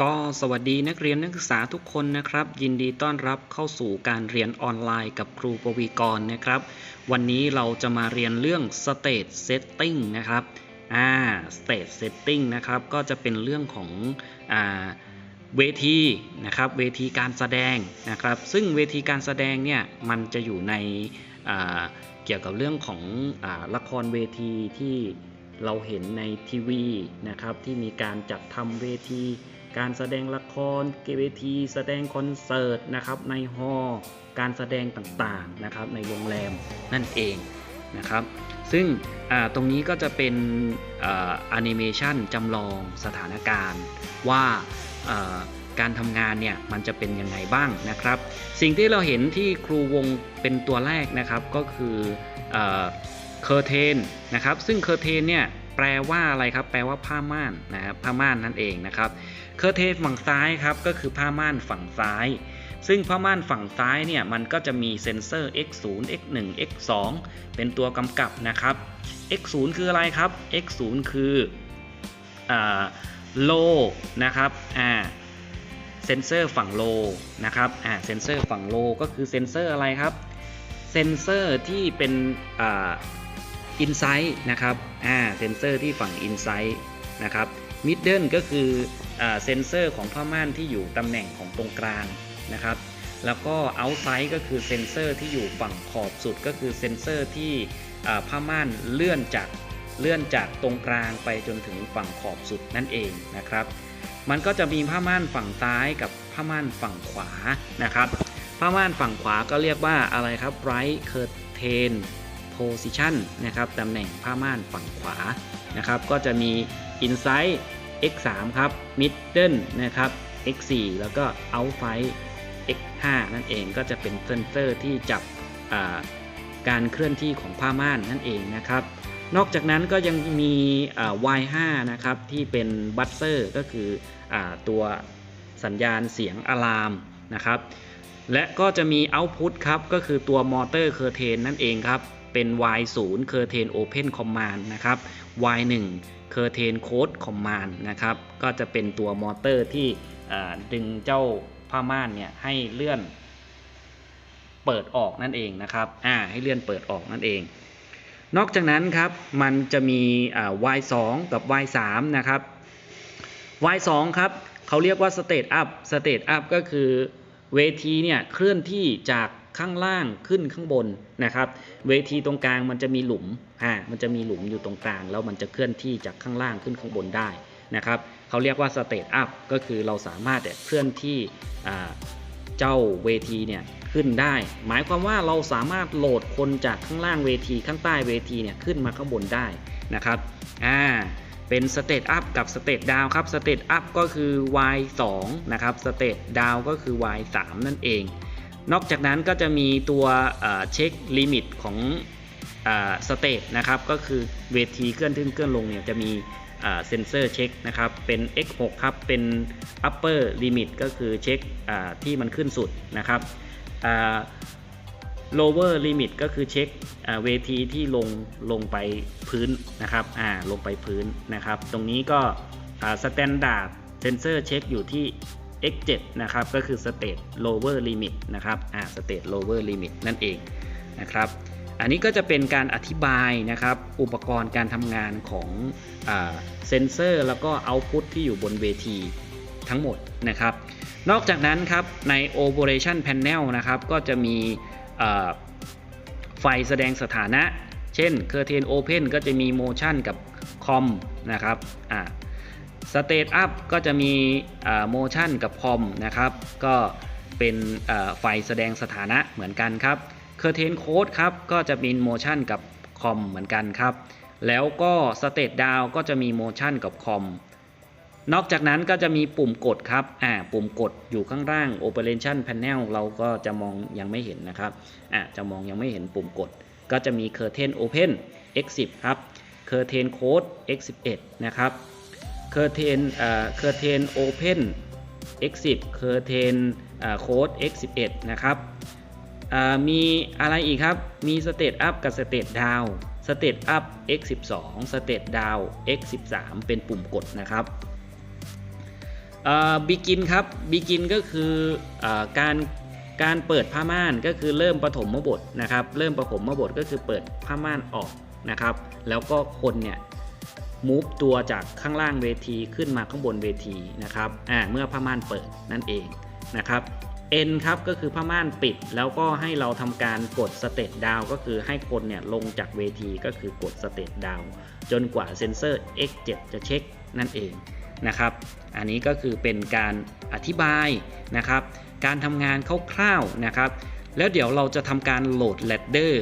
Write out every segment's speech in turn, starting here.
ก็สวัสดีนักเรียนนักศึกษาทุกคนนะครับ ยินดีต้อนรับเข้าสู่การเรียนออนไลน์กับครูปวีกรนะครับ วันนี้เราจะมาเรียนเรื่อง state setting นะครับอ่า state setting นะครับก็จะเป็นเรื่องของอ่าเวทีนะครับเวทีการแสดงนะครับ ซึ่งเวทีการแสดงเนี่ยมันจะอยู่ในอ่าเกี่ยวกับเรื่องของอละครเวทีที่เราเห็นในทีวีนะครับที่มีการจัดทำเวที การแสดงละครเวที แสดงคอนเสิร์ตนะครับในฮอลการแสดงต่างๆนะครับในโรงแรมนั่นเองนะครับ ซึ่งตรงนี้ก็จะเป็นแอนิเมชันจำลองสถานการณ์ว่าอ่าการทำงานเนี่ยมันจะเป็นยังไงบ้างนะครับ สิ่งที่เราเห็นที่ครูวงเป็นตัวแรกนะครับก็คือเคอร์เทนนะครับ ซึ่งเคอร์เทนเนี่ยแปลว่าอะไรครับ แปลว่าผ้าม่านนะครับผ้าม่านนั่นเองนะครับ เคอร์เทนฝั่งซ้ายครับก็คือผ้าม่านฝั่งซ้าย ซึ่งผ้าม่านฝั่งซ้ายเนี่ยมันก็จะมีเซ็นเซอร์ x0 x1 x2 เป็นตัวกำกับนะครับ x0 คืออะไรครับ x0 คืออ่า low นะครับอ่าเซนเซอร์ฝั่ง low นะครับอ่าเซนเซอร์ฝั่ง low ก็คือเซนเซอร์อะไรครับเซนเซอร์ที่เป็นอ่า insight นะครับอ่าเซนเซอร์ที่ฝั่ง insight นะครับ middle ก็คือ เซนเซอร์ของผ้าม่านที่อยู่ตำแหน่งของตรงกลางนะครับ แล้วก็ outside ก็คือเซนเซอร์ที่อยู่ฝั่งขอบสุดก็คือเซนเซอร์ที่ผ้าม่านเลื่อนจากเลื่อนจากตรงกลางไปจนถึงฝั่งขอบสุดนั่นเองนะครับ มันก็จะมีผ้าม่านฝั่งซ้ายกับผ้าม่านฝั่งขวานะครับ ผ้าม่านฝั่งขวาก็เรียกว่าอะไรครับ right curtain position นะครับตำแหน่งผ้าม่านฝั่งขวานะครับ ก็จะมี inside x3 ครับ middle นะครับ x4 แล้วก็ outside x5 นั่นเองก็จะเป็นเซนเซอร์ที่จับการเคลื่อนที่ของผ้าม่านนั่นเองนะครับ นอกจากนั้นก็ยังมี Y5 นะครับที่เป็นบัตเซอร์ก็คืออตัวสัญญาณเสียงอะลามนะครับ และก็จะมี Output ครับก็คือตัวมอเตอร์เคอร์เทนนั่นเองครับ เป็น Y0 Curtain Open Command นะครับ Y1 Curtain Code Command นะครับ ก็จะเป็นตัวมอเตอร์ที่ดึงเจ้าผ้าม่านเนี่ยให้เลื่อนเปิดออกนั่นเองนะครับ อ่า ให้เลื่อนเปิดออกนั่นเอง นอกจากนั้นครับ มันจะมีอ่า Y2 กับ Y3 นะครับ Y2 ครับ เขาเรียกว่า State Up State Up ก็คือเวทีเนี่ยเคลื่อนที่จาก ข้างล่างขึ้นข้างบนนะครับ เวทีตรงกลางมันจะมีหลุมอ่ามันจะมีหลุมอยู่ตรงกลาง แล้วมันจะเคลื่อนที่จากข้างล่างขึ้นข้างบนได้นะครับเขาเรียกว่า State Up ก็คือเราสามารถเนี่ยเคลื่อนที่เจ้าเวทีเนี่ยขึ้นได้ หมายความว่าเราสามารถโหลดคนจากข้างล่างเวทีข้างใต้เวทีเนี่ยขึ้นมาข้างบนได้นะครับอ่าเป็นสเตตอัพกับสเตตดาวครับสเตตอัพก็คือ y 2นะครับสเตตดาวก็คือ y 3นั่นเอง นอกจากนั้นก็จะมีตัวเช็คลิมิตของสเตตนะครับก็คือเวทีเคลื่อนขึ้นเคลื่อนลงเนี่ยจะมีเซนเซอร์เช็คนะครับเป็น x6 ครับเป็น upper limit ก็คือเช็คที่มันขึ้นสุดนะครับ lower limit ก็คือเช็คเวทีที่ลงลงไปพื้นนะครับอ่าลงไปพื้นนะครับ ตรงนี้ก็ standard sensor check อยู่ที่ x7 นะครับก็คือ state lower limit นะครับอ่า state lower limit นั่นเองนะครับอันนี้ก็จะเป็นการอธิบายนะครับอุปกรณ์การทำงานของเซนเซอร์ แล้วก็เอาต์พุตที่อยู่บนเวทีทั้งหมดนะครับ นอกจากนั้นครับใน Operation Panel นะครับก็จะมีไฟแสดงสถานะ เช่น Curtain Open ก็จะมี Motion กับ Com นะครับอ่า State Up ก็จะมี Motion กับ Com นะครับ ก็เป็นไฟแสดงสถานะเหมือนกันครับ Curtain Code ครับก็จะมี Motion กับ Com เหมือนกันครับ แล้วก็ State Down ก็จะมี Motion กับ Com นอกจากนั้นก็จะมีปุ่มกดครับอ่าปุ่มกดอยู่ข้างล่าง Operation Panel เราก็จะมองยังไม่เห็นนะครับอ่าจะมองยังไม่เห็นปุ่มกด ก็จะมี Curtain Open X10 ครับ Curtain Code X11 นะครับ Curtain อ่า Curtain Open X10 Curtain อ่า Code X11 นะครับมีอะไรอีกครับ มี State Up กับ State Down State Up X12 State Down X13 เป็นปุ่มกดนะครับบิกินครับบิกินก็คือเออการการเปิดผ้าม่านก็คือเริ่มปฐมบทนะครับ เริ่มปฐมบทก็คือเปิดผ้าม่านออกนะครับ แล้วก็คนเนี่ย มูฟตัวจากข้างล่างเวทีขึ้นมาข้างบนเวทีนะครับอ่าเมื่อผ้าม่านเปิดนั่นเองนะครับ N ครับก็คือผ้าม่านปิดแล้วก็ให้เราทำการกดสเตตดาวก็คือให้คนเนี่ยลงจากเวทีก็คือกดสเตตดาวจนกว่าเซนเซอร์ X7 จะเช็คนั่นเองนะครับอันนี้ก็คือเป็นการอธิบายนะครับการทำงานคร่าวๆนะครับแล้วเดี๋ยวเราจะทำการโหลด Ladder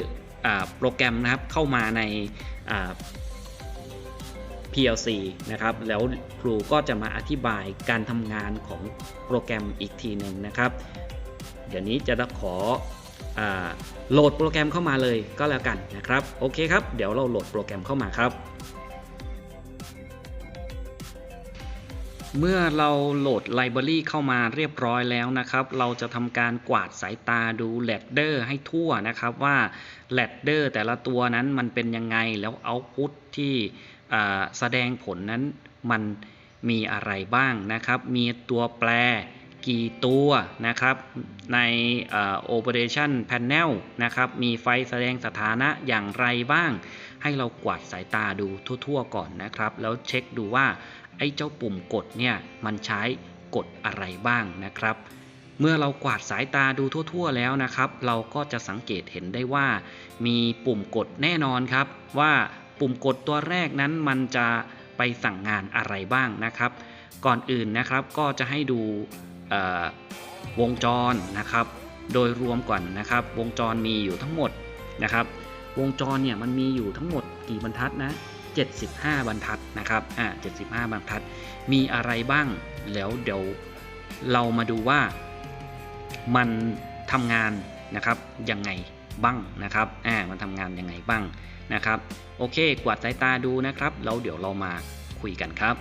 อ่าโปรแกรมนะครับเข้ามาใน PLC นะครับ แล้วครูก็จะมาอธิบายการทำงานของโปรแกรมอีกทีหนึ่งนะครับ เดี๋ยวนี้จะขออโหลดโปรแกรมเข้ามาเลยก็แล้วกันนะครับ โอเคครับ เดี๋ยวเราโหลดโปรแกรมเข้ามาครับ เมื่อเราโหลดไลบรารีเข้ามาเรียบร้อยแล้วนะครับ เราจะทำการกวาดสายตาดูแลดเดอร์ให้ทั่วนะครับว่าแลดเดอร์แต่ละตัวนั้นมันเป็นยังไงแล้วเอาพุทที่ แสดงผลนั้นมันมีอะไรบ้างนะครับ มีตัวแปรกี่ตัวนะครับ ในอ่า Operation Panel นะครับ มีไฟแสดงสถานะอย่างไรบ้าง ให้เรากวาดสายตาดูทั่วๆก่อนนะครับ แล้วเช็คดูว่าไอ้เจ้าปุ่มกดเนี่ยมันใช้กดอะไรบ้างนะครับ เมื่อเรากวาดสายตาดูทั่ว ๆ แล้วนะครับ เราก็จะสังเกตเห็นได้ว่า มีปุ่มกดแน่นอนครับว่า ปุ่มกดตัวแรกนั้นมันจะไปสั่งงานอะไรบ้างนะครับ ก่อนอื่นนะครับก็จะให้ดูวงจรนะครับ โดยรวมก่อนนะครับ วงจรมีอยู่ทั้งหมดนะครับ วงจรเนี่ยมันมีอยู่ทั้งหมดกี่บรรทัดนะ75 บรรทัดนะครับอ่า75 บรรทัด มีอะไรบ้าง แล้วเดี๋ยวเรามาดูว่ามันทำงานนะครับยังไง บ้างนะครับอ่ามันทำงานยังไงบ้างนะครับ โอเค กวาดสายตาดูนะครับแล้วเดี๋ยวเรามาคุยกันครับ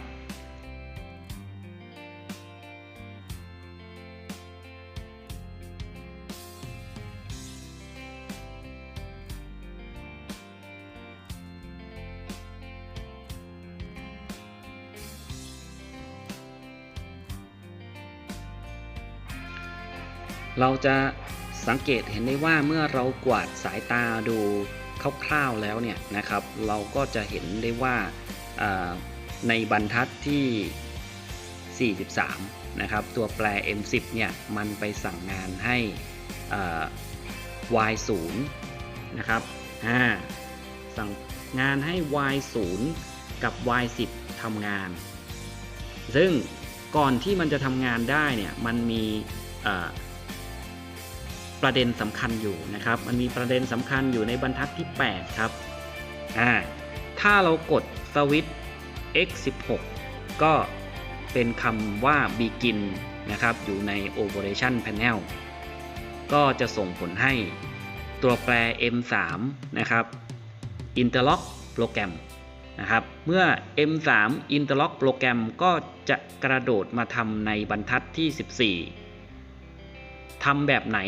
เราจะ สังเกตเห็นได้ว่าเมื่อเรากวาดสายตาดูคร่าวๆแล้วเนี่ยนะครับ เราก็จะเห็นได้ว่าในบรรทัดที่ 43 นะครับ ตัวแปร M10 เนี่ยมันไปสั่งงานให้ Y0 นะครับสั่งงานให้ Y0 กับ Y10 ทำงาน ซึ่งก่อนที่มันจะทำงานได้เนี่ยมันมีอ ประเด็นสำคัญอยู่นะครับ มันมีประเด็นสำคัญอยู่ในบรรทัดที่ 8 ครับ อ่า ถ้าเรากดสวิตช์ x16 ก็เป็นคำว่า begin นะครับ อยู่ใน operation panel ก็จะส่งผลให้ตัวแปร m3 นะครับ interlock โปรแกรมนะครับ เมื่อ m3 interlock โปรแกรมก็จะกระโดดมาทำในบรรทัดที่ 14ทำแบบไหน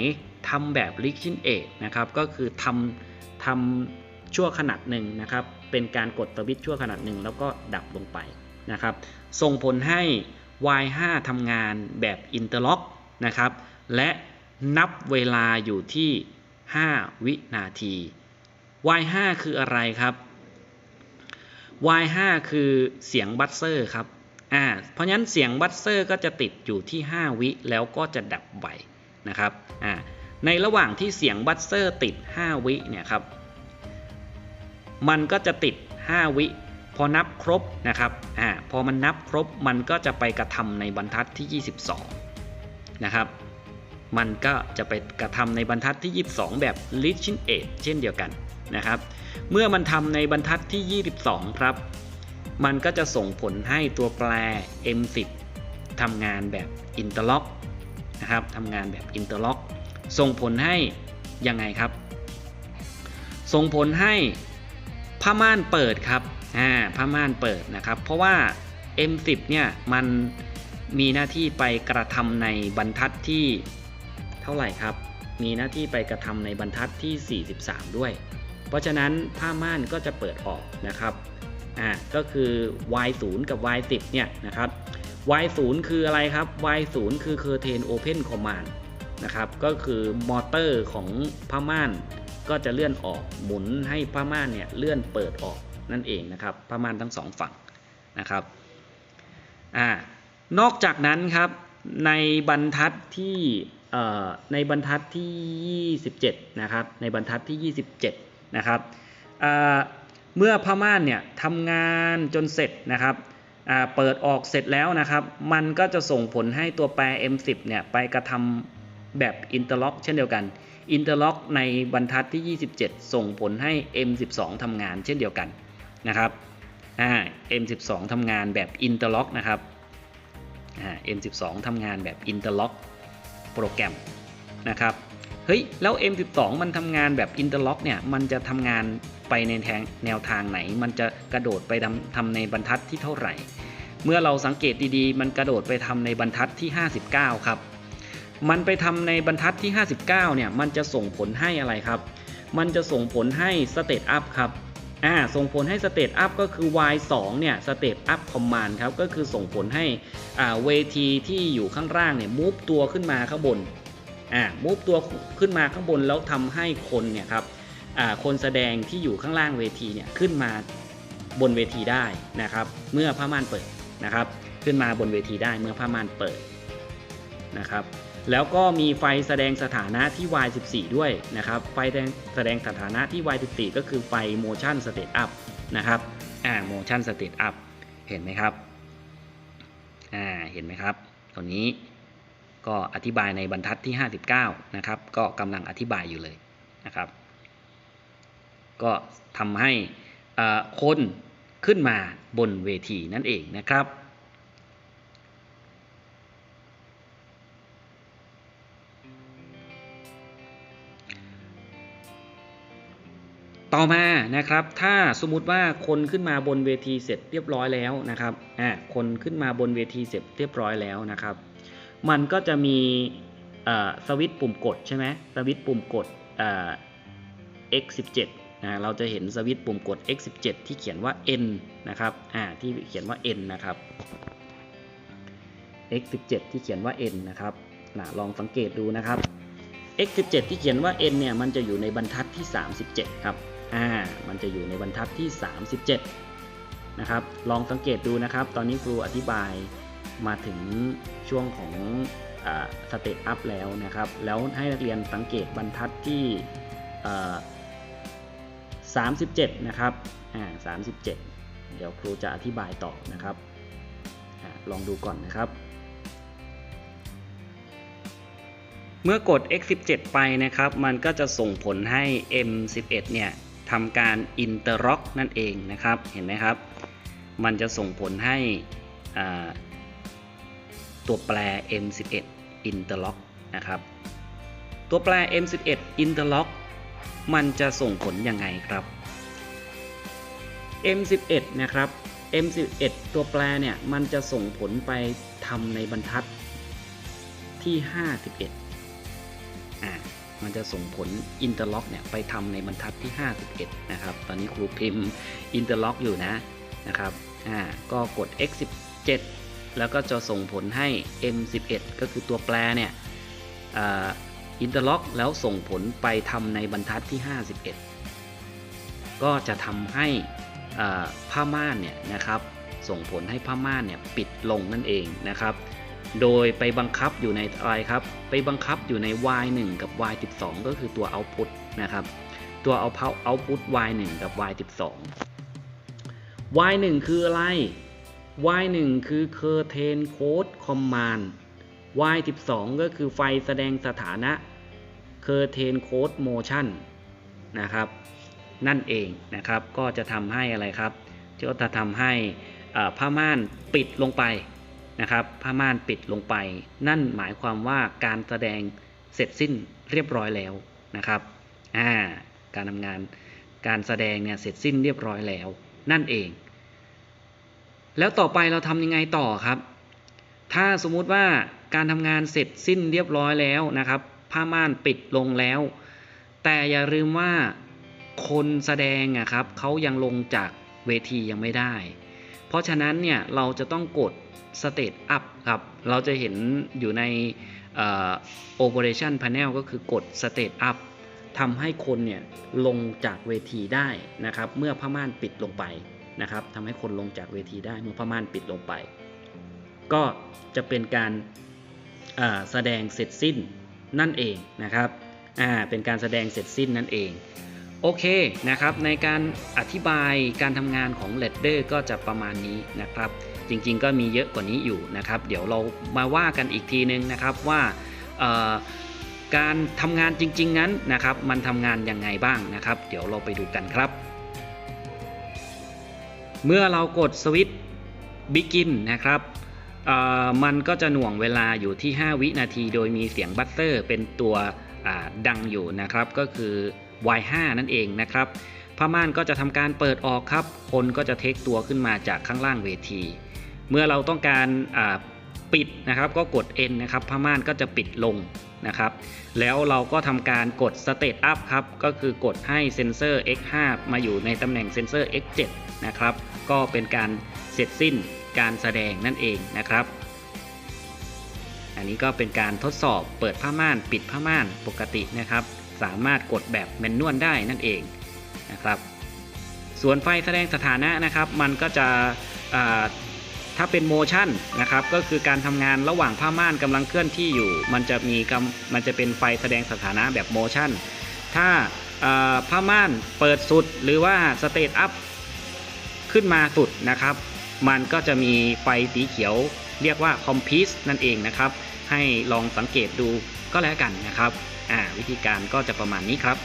ทำแบบ l i c h i n a นะครับก็คือทำทำชั่วขนาดหนึ่งนะครับเป็นการกดสวิตช์ชั่วขนาดหนึ่งแล้วก็ดับลงไปนะครับส่งผลให้ Y5 ทำงานแบบ interlock นะครับและนับเวลาอยู่ที่ 5 วินาที Y5 คืออะไรครับ Y5 คือเสียงบัสเซอร์ครับอ่าเพราะฉะนั้นเสียงบัสเซอร์ก็จะติดอยู่ที่ 5 วิแล้วก็จะดับไปนะครับอ่า ในระหว่างที่เสียงบัสเซอร์ติด 5 วิเนี่ยครับ มันก็จะติด 5 วิ พอนับครบนะครับอ่าพอมันนับครบมันก็จะไปกระทำในบรรทัดที่ 22 นะครับ มันก็จะไปกระทำในบรรทัดที่ 22 แบบ l i s t e n a เช่นเดียวกันนะครับ เมื่อมันทำในบรรทัดที่ 22 ครับ มันก็จะส่งผลให้ตัวแปร M10 ทำงานแบบ interlock นะครับทำงานแบบ interlock ส่งผลให้ยังไงครับ ส่งผลให้ผ้าม่านเปิดครับอ่าผ้าม่านเปิดนะครับ เพราะว่า M10 เนี่ยมันมีหน้าที่ไปกระทำในบรรทัดที่เท่าไหร่ครับ มีหน้าที่ไปกระทำในบรรทัดที่ 43 ด้วย เพราะฉะนั้นผ้าม่านก็จะเปิดออกนะครับอ่าก็คือ Y0 กับ Y10 เนี่ยนะครับ y 0 คืออะไรครับ y 0 คือ curtain open command นะครับ ก็คือมอเตอร์ของผ้าม่าน ก็จะเลื่อนออกหมุนให้ผ้าม่านเนี่ยเลื่อนเปิดออกนั่นเองนะครับผ้าม่านทั้งสองฝั่งนะครับอ่านอกจากนั้นครับในบรรทัดที่ในบรรทัดที่ 27 นะครับ ในบรรทัดที่ 27 นะครับเมื่อผ้าม่านเนี่ยทำงานจนเสร็จนะครับเปิดออกเสร็จแล้วนะครับ มันก็จะส่งผลให้ตัวแปร M10 เนี่ยไปกระทำ แบบอินเตอร์ล็อกเช่นเดียวกันอินเตอร์ล็อกในบรรทัดที่ 27 ส่งผลให้ M12 ทำงานเช่นเดียวกันนะครับอ่า M12 ทำงานแบบอินเตอร์ล็อกนะครับอ่า M12 ทำงานแบบอินเตอร์ล็อกโปรแกรมนะครับเฮ้ยแล้ว M12 มันทำงานแบบอินเตอร์ล็อกเนี่ยมันจะทำงานไปในแทงแนวทางไหน มันจะกระโดดไปทำทำในบรรทัดที่เท่าไหร่ เมื่อเราสังเกตดีๆ มันกระโดดไปทำในบรรทัดที่ 59 ครับ มันไปทำในบรรทัดที่ 59 เนี่ย มันจะส่งผลให้อะไรครับ มันจะส่งผลให้สเตตอัพครับ อ่า ส่งผลให้สเตตอัพก็คือ y 2เนี่ยสเตตอัพคอมมานด์ครับ ก็คือส่งผลให้ อ่า เวทีที่อยู่ข้างล่างเนี่ยมูฟตัวขึ้นมาข้างบน อ่า มูฟตัวขึ้นมาข้างบนแล้วทำให้คนเนี่ยครับ อ่า คนแสดงที่อยู่ข้างล่างเวทีเนี่ยขึ้นมาบนเวทีได้นะครับ เมื่อผ้าม่านเปิดนะครับ ขึ้นมาบนเวทีได้เมื่อผ้าม่านเปิดนะครับ แล้วก็มีไฟแสดงสถานะที่ Y14 ด้วยนะครับ ไฟแสดงสถานะที่ Y14 ก็คือไฟ motion state up นะครับ อ่า motion state up เห็นไหมครับ อ่า เห็นไหมครับ ตัวนี้ก็อธิบายในบรรทัดที่ 59 นะครับ ก็กำลังอธิบายอยู่เลยนะครับ ก็ทำให้คนขึ้นมาบนเวทีนั่นเองนะครับ ต่อมานะครับถ้าสมมุติว่าคนขึ้นมาบนเวทีเสร็จเรียบร้อยแล้วนะครับอ่าคนขึ้นมาบนเวทีเสร็จเรียบร้อยแล้วนะครับ มันก็จะมีสวิตช์ปุ่มกดใช่ไหมสวิตช์ปุ่มกด x17 นะเราจะเห็นสวิตช์ปุ่มกด x17 ที่เขียนว่า n นะครับอ่าที่เขียนว่า n นะครับ x17 ที่เขียนว่า n นะครับนะลองสังเกตดูนะครับ x17 ที่เขียนว่า n เนี่ยมันจะอยู่ในบรรทัดที่ 37 ครับ อ่ามันจะอยู่ในบรรทัดที่ 37 นะครับ ลองสังเกตดูนะครับ ตอนนี้ครูอธิบายมาถึงช่วงของสเตตอัพแล้วนะครับ แล้วให้นักเรียนสังเกตบรรทัดที่37 นะครับอ่า37 เดี๋ยวครูจะอธิบายต่อนะครับอลองดูก่อนนะครับ เมื่อกด x17 ไปนะครับ มันก็จะส่งผลให้ m11 เนี่ย ทำการ interlock นั่นเองนะครับ เห็นไหมครับ มันจะส่งผลให้ตัวแปร m11 interlock นะครับ ตัวแปร m11 interlock มันจะส่งผลยังไงครับ m11 นะครับ m11 ตัวแปรเนี่ยมันจะส่งผลไปทำในบรรทัดที่ 51อ่า มันจะส่งผลอินเตอร์ล็อกเนี่ยไปทำในบรรทัดที่ 51 นะครับ ตอนนี้ครูพิมพ์อินเตอร์ล็อกอยู่นะนะครับอ่าก็กด x 17แล้วก็จะส่งผลให้ m 11ก็คือตัวแปรเนี่ยอินเตอร์ล็อกแล้วส่งผลไปทำในบรรทัดที่ 51 ก็จะทำให้ผ้าม่านเนี่ยนะครับส่งผลให้ผ้าม่านเนี่ยปิดลงนั่นเองนะครับ โดยไปบังคับอยู่ในอะไรครับ ไปบังคับอยู่ใน y 1 กับ y 12 ก็คือตัว output นะครับ ตัว output y 1 กับ y 12 y 1 คืออะไร y 1 คือ curtain code command y 12 ก็คือไฟแสดงสถานะ curtain code motion นะครับ นั่นเองนะครับ ก็จะทำให้อะไรครับ ก็จะทำให้ผ้าม่านปิดลงไป นะครับผ้าม่านปิดลงไป นั่นหมายความว่าการแสดงเสร็จสิ้นเรียบร้อยแล้วนะครับอ่าการทำงานการแสดงเนี่ยเสร็จสิ้นเรียบร้อยแล้ว นั่นเอง แล้วต่อไปเราทำยังไงต่อครับ ถ้าสมมุติว่าการทำงานเสร็จสิ้นเรียบร้อยแล้วนะครับ ผ้าม่านปิดลงแล้ว แต่อย่าลืมว่าคนแสดงอะครับเขายังลงจากเวทียังไม่ได้ เพราะฉะนั้นเนี่ยเราจะต้องกด State Up ครับ เราจะเห็นอยู่ในเอ่อ Operation Panel ก็คือกด State Up ทำให้คนเนี่ยลงจากเวทีได้นะครับ เมื่อผ้าม่านปิดลงไปนะครับทำให้คนลงจากเวทีได้เมื่อผ้าม่านปิดลงไป ก็จะเป็นการแสดงเสร็จสิ้นนั่นเองนะครับ อ่า เป็นการแสดงเสร็จสิ้นนั่นเอง โอเคนะครับในการอธิบายการทำงานของ l e d d e r ก็จะประมาณนี้นะครับ จริงๆก็มีเยอะกว่านี้อยู่นะครับ เดี๋ยวเรามาว่ากันอีกทีนึงนะครับว่าการทำงานจริง ๆ นั้นนะครับ มันทำงานยังไงบ้างนะครับ เดี๋ยวเราไปดูกันครับ เมื่อเรากดสวิตช์ Begin นะครับมันก็จะหน่วงเวลาอยู่ที่ 5 วินาที โดยมีเสียงบัตเตอร์เป็นตัวดังอยู่นะครับก็คือ Y5 นั่นเองนะครับผ้าม่านก็จะทำการเปิดออกครับ คนก็จะเทคตัวขึ้นมาจากข้างล่างเวที เมื่อเราต้องการปิดนะครับก็กด N นะครับผ้าม่านก็จะปิดลงนะครับแล้วเราก็ทำการกด State Up ครับก็คือกดให้เซนเซอร์ X5 มาอยู่ในตำแหน่งเซนเซอร์ X7 นะครับก็เป็นการเสร็จสิ้นการแสดงนั่นเองนะครับ อันนี้ก็เป็นการทดสอบเปิดผ้าม่านปิดผ้าม่านปกตินะครับ สามารถกดแบบแมนนวลได้นั่นเองนะครับ ส่วนไฟแสดงสถานะนะครับ มันก็จะถ้าเป็นโมชั่นนะครับก็คือการทำงานระหว่างผ้าม่านกำลังเคลื่อนที่อยู่ มันจะมีมันจะเป็นไฟแสดงสถานะแบบโมชั่นถ้าอ่าผ้าม่านเปิดสุดหรือว่าสเตตอัพขึ้นมาสุดนะครับ มันก็จะมีไฟสีเขียวเรียกว่าคอมพิสนั่นเองนะครับ ให้ลองสังเกตดูก็แล้วกันนะครับ อ่าวิธีการก็จะประมาณนี้ครับ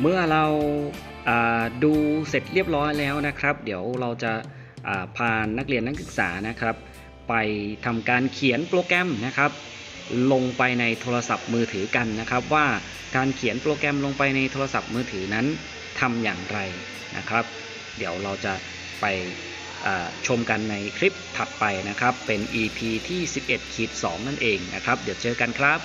เมื่อเราาดูเสร็จเรียบร้อยแล้วนะครับ เดี๋ยวเราจะาพานักเรียนนักศึกษานะครับ ไปทำการเขียนโปรแกรมนะครับ ลงไปในโทรศัพท์มือถือกันนะครับ ว่าการเขียนโปรแกรมลงไปในโทรศัพท์มือถือนั้นทำอย่างไรนะครับ เดี๋ยวเราจะไป ชมกันในคลิปถัดไปนะครับ เป็น EP ที่ 11ขีด2นั่นเองนะครับ เดี๋ยวเจอกันครับ